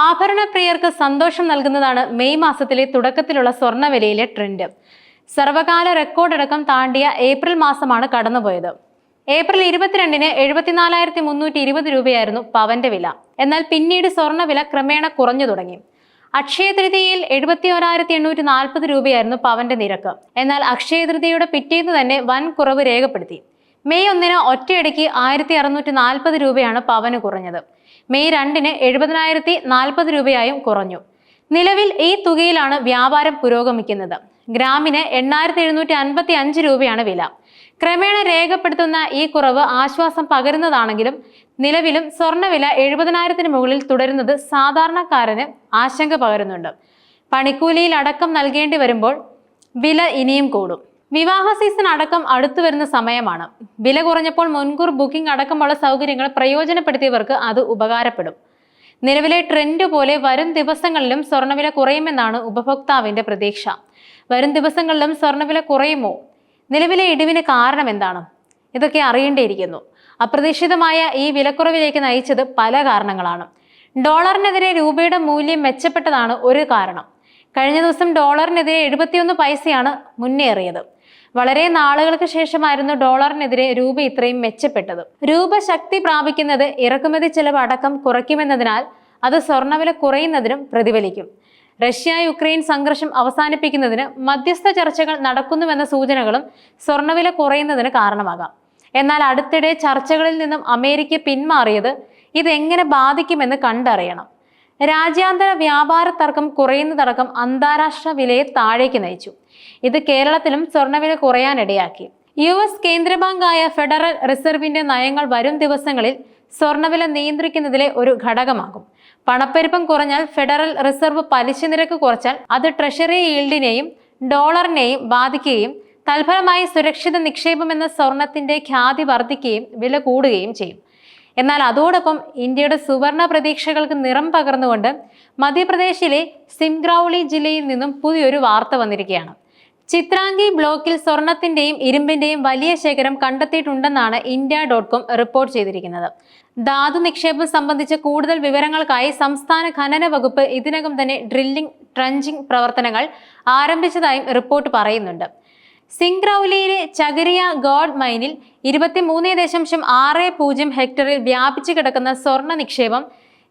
ആഭരണപ്രിയർക്ക് സന്തോഷം നൽകുന്നതാണ് മെയ് മാസത്തിലെ തുടക്കത്തിലുള്ള സ്വർണവിലയിലെ ട്രെൻഡ്. സർവകാല റെക്കോർഡടക്കം താണ്ടിയ ഏപ്രിൽ മാസമാണ് കടന്നുപോയത്. ഏപ്രിൽ ഇരുപത്തിരണ്ടിന് എഴുപത്തിനാലായിരത്തി മുന്നൂറ്റി ഇരുപത് രൂപയായിരുന്നു പവന്റെ വില. എന്നാൽ പിന്നീട് സ്വർണവില ക്രമേണ കുറഞ്ഞു തുടങ്ങി. അക്ഷയ തൃതീയയിൽ എഴുപത്തി ഒരായിരത്തി എണ്ണൂറ്റി നാൽപ്പത് രൂപയായിരുന്നു പവന്റെ നിരക്ക്. എന്നാൽ അക്ഷയ തൃതീയയുടെ പിറ്റേന്ന് തന്നെ വൻ കുറവ് രേഖപ്പെടുത്തി. മെയ് ഒന്നിന് ഒറ്റയടിക്ക് ആയിരത്തി അറുന്നൂറ്റി നാൽപ്പത് രൂപയാണ് പവന് കുറഞ്ഞത്. മെയ് രണ്ടിന് എഴുപതിനായിരത്തി നാൽപ്പത് രൂപയായും കുറഞ്ഞു. നിലവിൽ ഈ തുകയിലാണ് വ്യാപാരം പുരോഗമിക്കുന്നത്. ഗ്രാമിന് എണ്ണായിരത്തി എഴുന്നൂറ്റി അൻപത്തി അഞ്ച് രൂപയാണ് വില. ക്രമേണ രേഖപ്പെടുത്തുന്ന ഈ കുറവ് ആശ്വാസം പകരുന്നതാണെങ്കിലും നിലവിലും സ്വർണവില എഴുപതിനായിരത്തിന് മുകളിൽ തുടരുന്നത് സാധാരണക്കാരന് ആശങ്ക പകരുന്നുണ്ട്. പണിക്കൂലിയിൽ അടക്കം നൽകേണ്ടി വരുമ്പോൾ വില ഇനിയും കൂടും. വിവാഹ സീസൺ അടക്കം അടുത്തു വരുന്ന സമയമാണ്. വില കുറഞ്ഞപ്പോൾ മുൻകൂർ ബുക്കിംഗ് അടക്കമുള്ള സൗകര്യങ്ങൾ പ്രയോജനപ്പെടുത്തിയവർക്ക് അത് ഉപകാരപ്പെടും. നിലവിലെ ട്രെൻഡ് പോലെ വരും ദിവസങ്ങളിലും സ്വർണവില കുറയുമെന്നാണ് ഉപഭോക്താവിന്റെ പ്രതീക്ഷ. വരും ദിവസങ്ങളിലും സ്വർണവില കുറയുമോ? നിലവിലെ ഇടിവിന് കാരണം എന്താണ്? ഇതൊക്കെ അറിയേണ്ടിയിരിക്കുന്നു. അപ്രതീക്ഷിതമായ ഈ വിലക്കുറവിലേക്ക് നയിച്ചത് പല കാരണങ്ങളാണ്. ഡോളറിനെതിരെ രൂപയുടെ മൂല്യം മെച്ചപ്പെട്ടതാണ് ഒരു കാരണം. കഴിഞ്ഞ ദിവസം ഡോളറിനെതിരെ എഴുപത്തിയൊന്ന് പൈസയാണ് മുന്നേറിയത്. വളരെ നാളുകൾക്ക് ശേഷമായിരുന്നു ഡോളറിനെതിരെ രൂപ ഇത്രയും മെച്ചപ്പെട്ടത്. രൂപ ശക്തി പ്രാപിക്കുന്നത് ഇറക്കുമതി ചെലവ് അടക്കം കുറയ്ക്കുമെന്നതിനാൽ അത് സ്വർണവില കുറയുന്നതിനും പ്രതിഫലിക്കും. റഷ്യ യുക്രൈൻ സംഘർഷം അവസാനിപ്പിക്കുന്നതിന് മധ്യസ്ഥ ചർച്ചകൾ നടക്കുന്നുവെന്ന സൂചനകളും സ്വർണവില കുറയുന്നതിന് കാരണമാകാം. എന്നാൽ അടുത്തിടെ ചർച്ചകളിൽ നിന്നും അമേരിക്ക പിന്മാറിയത് ഇതെങ്ങനെ ബാധിക്കുമെന്ന് കണ്ടറിയണം. രാജ്യാന്തര വ്യാപാര തർക്കം കുറയുന്നതടക്കം അന്താരാഷ്ട്ര വിലയെ താഴേക്ക് നയിച്ചു. ഇത് കേരളത്തിലും സ്വർണവില കുറയാനിടയാക്കി. യു എസ് കേന്ദ്ര ബാങ്കായ ഫെഡറൽ റിസർവിന്റെ നയങ്ങൾ വരും ദിവസങ്ങളിൽ സ്വർണവില നിയന്ത്രിക്കുന്നതിലെ ഒരു ഘടകമാകും. പണപ്പെരുപ്പം കുറഞ്ഞാൽ ഫെഡറൽ റിസർവ് പലിശ നിരക്ക് കുറച്ചാൽ അത് ട്രഷറി ഈൽഡിനെയും ഡോളറിനെയും ബാധിക്കുകയും തൽഫലമായി സുരക്ഷിത നിക്ഷേപം എന്ന സ്വർണത്തിന്റെ ഖ്യാതി വർദ്ധിക്കുകയും വില കൂടുകയും ചെയ്യും. എന്നാൽ അതോടൊപ്പം ഇന്ത്യയുടെ സുവർണ പ്രതീക്ഷകൾക്ക് നിറം പകർന്നുകൊണ്ട് മധ്യപ്രദേശിലെ സിംഗ്രൗളി ജില്ലയിൽ നിന്നും പുതിയൊരു വാർത്ത വന്നിരിക്കുകയാണ്. ചിത്രാംഗി ബ്ലോക്കിൽ സ്വർണത്തിന്റെയും ഇരുമ്പിന്റെയും വലിയ ശേഖരം കണ്ടെത്തിയിട്ടുണ്ടെന്നാണ് ഇന്ത്യ ഡോട്ട് കോം റിപ്പോർട്ട് ചെയ്തിരിക്കുന്നത്. ധാതു നിക്ഷേപം സംബന്ധിച്ച കൂടുതൽ വിവരങ്ങൾക്കായി സംസ്ഥാന ഖനന വകുപ്പ് ഇതിനകം തന്നെ ഡ്രില്ലിംഗ് ട്രഞ്ചിംഗ് പ്രവർത്തനങ്ങൾ ആരംഭിച്ചതായും റിപ്പോർട്ട് പറയുന്നുണ്ട്. സിംഗ്രൌലിയിലെ ചകരിയ ഗോഡ് മൈനിൽ ഇരുപത്തിമൂന്ന് ദശാംശം ആറ് പൂജ്യം ഹെക്ടറിൽ വ്യാപിച്ചു കിടക്കുന്ന സ്വർണ നിക്ഷേപം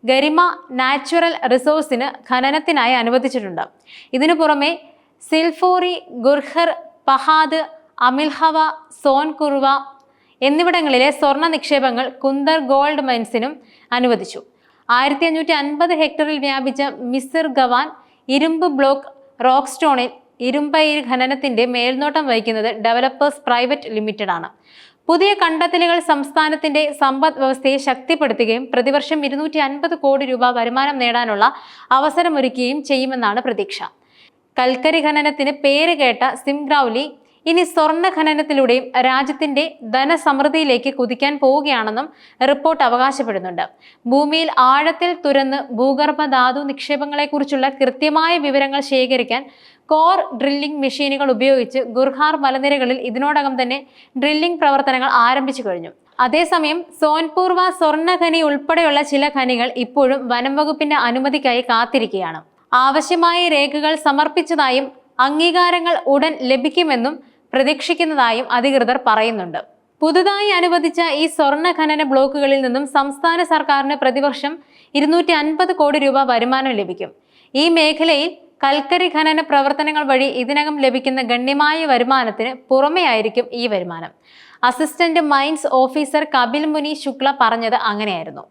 ഗരിമ നാച്ചുറൽ റിസോഴ്സിന് ഖനനത്തിനായി അനുവദിച്ചിട്ടുണ്ട്. ഇതിനു പുറമെ സിൽഫോറി ഗുർഹർ പഹാദ് അമിൽഹവ സോൻകുർവ എന്നിവിടങ്ങളിലെ സ്വർണ നിക്ഷേപങ്ങൾ കുന്ദർ ഗോൾഡ് മൈൻസിനും അനുവദിച്ചു. ആയിരത്തി അഞ്ഞൂറ്റി അൻപത് ഹെക്ടറിൽ വ്യാപിച്ച മിസിർ ഗവാൻ ഇരുമ്പ് ബ്ലോക്ക് റോക്ക് ഇരുമ്പയിർ ഖനനത്തിന്റെ മേൽനോട്ടം വഹിക്കുന്നത് ഡെവലപ്പേഴ്സ് പ്രൈവറ്റ് ലിമിറ്റഡ് ആണ് പുതിയ കണ്ടെത്തലുകൾ സംസ്ഥാനത്തിന്റെ സമ്പദ് വ്യവസ്ഥയെ ശക്തിപ്പെടുത്തുകയും പ്രതിവർഷം ഇരുന്നൂറ്റി അൻപത് കോടി രൂപ വരുമാനം നേടാനുള്ള അവസരമൊരുക്കുകയും ചെയ്യുമെന്നാണ് പ്രതീക്ഷ. കൽക്കരി ഖനനത്തിന് പേര് കേട്ട സിംഗ്രൌലി ഇനി സ്വർണ ഖനനത്തിലൂടെയും രാജ്യത്തിന്റെ ധനസമൃദ്ധിയിലേക്ക് കുതിക്കാൻ പോവുകയാണെന്നും റിപ്പോർട്ട് അവകാശപ്പെടുന്നുണ്ട്. ഭൂമിയിൽ ആഴത്തിൽ തുരന്ന് ഭൂഗർഭ ധാതു നിക്ഷേപങ്ങളെക്കുറിച്ചുള്ള കൃത്യമായ വിവരങ്ങൾ ശേഖരിക്കാൻ കോർ ഡ്രില്ലിംഗ് മെഷീനുകൾ ഉപയോഗിച്ച് ഗുർഹാർ മലനിരകളിൽ ഇതിനോടകം തന്നെ ഡ്രില്ലിംഗ് പ്രവർത്തനങ്ങൾ ആരംഭിച്ചു കഴിഞ്ഞു. അതേസമയം സോൻപൂർവ സ്വർണ ഖനി ഉൾപ്പെടെയുള്ള ചില ഖനികൾ ഇപ്പോഴും വനം വകുപ്പിന്റെ അനുമതിക്കായി കാത്തിരിക്കുകയാണ്. ആവശ്യമായ രേഖകൾ സമർപ്പിച്ചതായും അംഗീകാരങ്ങൾ ഉടൻ ലഭിക്കുമെന്നും പ്രതീക്ഷിക്കുന്നതായും അധികൃതർ പറയുന്നുണ്ട്. പുതുതായി അനുവദിച്ച ഈ സ്വർണ ഖനന ബ്ലോക്കുകളിൽ നിന്നും സംസ്ഥാന സർക്കാരിന് പ്രതിവർഷം ഇരുന്നൂറ്റി അൻപത് കോടി രൂപ വരുമാനം ലഭിക്കും. ഈ മേഖലയിൽ കൽക്കരി ഖനന പ്രവർത്തനങ്ങൾ വഴി ഇതിനകം ലഭിക്കുന്ന ഗണ്യമായ വരുമാനത്തിന് പുറമെയായിരിക്കും ഈ വരുമാനം. അസിസ്റ്റന്റ് മൈൻസ് ഓഫീസർ കപിൽ മുനി ശുക്ല പറഞ്ഞത് അങ്ങനെയായിരുന്നു.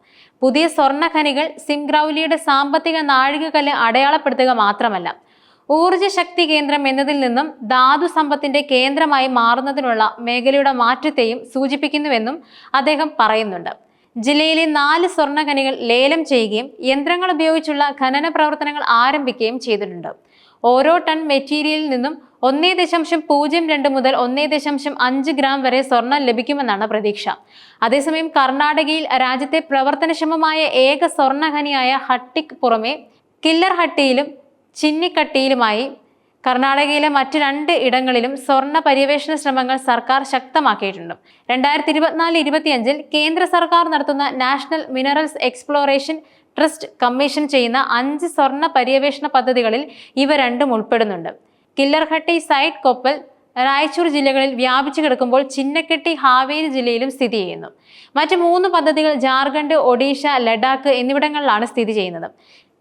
പുതിയ സ്വർണ ഖനികൾ സിംഗ്രൗലിയുടെ സാമ്പത്തിക നാഴികക്കല്ല് അടയാളപ്പെടുത്തുക മാത്രമല്ല ഊർജ ശക്തി കേന്ദ്രം എന്നതിൽ നിന്നും ധാതു സമ്പത്തിന്റെ കേന്ദ്രമായി മാറുന്നതിനുള്ള മേഖലയുടെ മാറ്റത്തെയും സൂചിപ്പിക്കുന്നുവെന്നും അദ്ദേഹം പറയുന്നുണ്ട്. ജില്ലയിലെ നാല് സ്വർണ ഖനികൾ ലേലം ചെയ്യുകയും യന്ത്രങ്ങൾ ഉപയോഗിച്ചുള്ള ഖനന പ്രവർത്തനങ്ങൾ ആരംഭിക്കുകയും ചെയ്തിട്ടുണ്ട്. ഓരോ ടൺ മെറ്റീരിയലിൽ നിന്നും ഒന്നേ ദശാംശം പൂജ്യം രണ്ട് മുതൽ ഒന്നേ ദശാംശം അഞ്ച് ഗ്രാം വരെ സ്വർണം ലഭിക്കുമെന്നാണ് പ്രതീക്ഷ. അതേസമയം കർണാടകയിൽ രാജ്യത്തെ പ്രവർത്തനക്ഷമമായ ഏക സ്വർണഖനിയായ ഹട്ടിക്ക് പുറമെ കില്ലർ ഹട്ടിയിലും ചിന്നിക്കട്ടിയിലുമായി കർണാടകയിലെ മറ്റ് രണ്ട് ഇടങ്ങളിലും സ്വർണ പര്യവേഷണ ശ്രമങ്ങൾ സർക്കാർ ശക്തമാക്കിയിട്ടുണ്ട്. രണ്ടായിരത്തി ഇരുപത്തിനാല് ഇരുപത്തിയഞ്ചിൽ കേന്ദ്ര സർക്കാർ നടത്തുന്ന National Minerals Exploration Trust commission ചെയ്യുന്ന അഞ്ച് സ്വർണ പര്യവേഷണ പദ്ധതികളിൽ ഇവ രണ്ടും ഉൾപ്പെടുന്നുണ്ട്. കില്ലർഹട്ടി സൈഡ് കൊപ്പൽ റായ്ചൂർ ജില്ലകളിൽ വ്യാപിച്ചു കിടക്കുമ്പോൾ ചിന്നക്കെട്ടി ഹാവേരി ജില്ലയിലും സ്ഥിതി ചെയ്യുന്നു. മറ്റ് മൂന്ന് പദ്ധതികൾ ജാർഖണ്ഡ് ഒഡീഷ ലഡാക്ക് എന്നിവിടങ്ങളിലാണ് സ്ഥിതി ചെയ്യുന്നത്.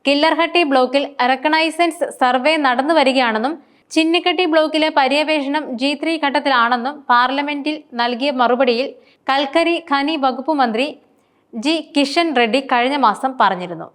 കില്ലർഹട്ടി ബ്ലോക്കിൽ റെക്കണൈസൻസ് സർവേ നടന്നു വരികയാണെന്നും ചിന്നിക്കട്ടി ബ്ലോക്കിലെ പര്യവേഷണം ജി ത്രീ ഘട്ടത്തിലാണെന്നും പാർലമെന്റിൽ നൽകിയ മറുപടിയിൽ കൽക്കരി ഖനി വകുപ്പ് മന്ത്രി ജി കിഷൻ റെഡ്ഡി കഴിഞ്ഞ മാസം പറഞ്ഞിരുന്നു.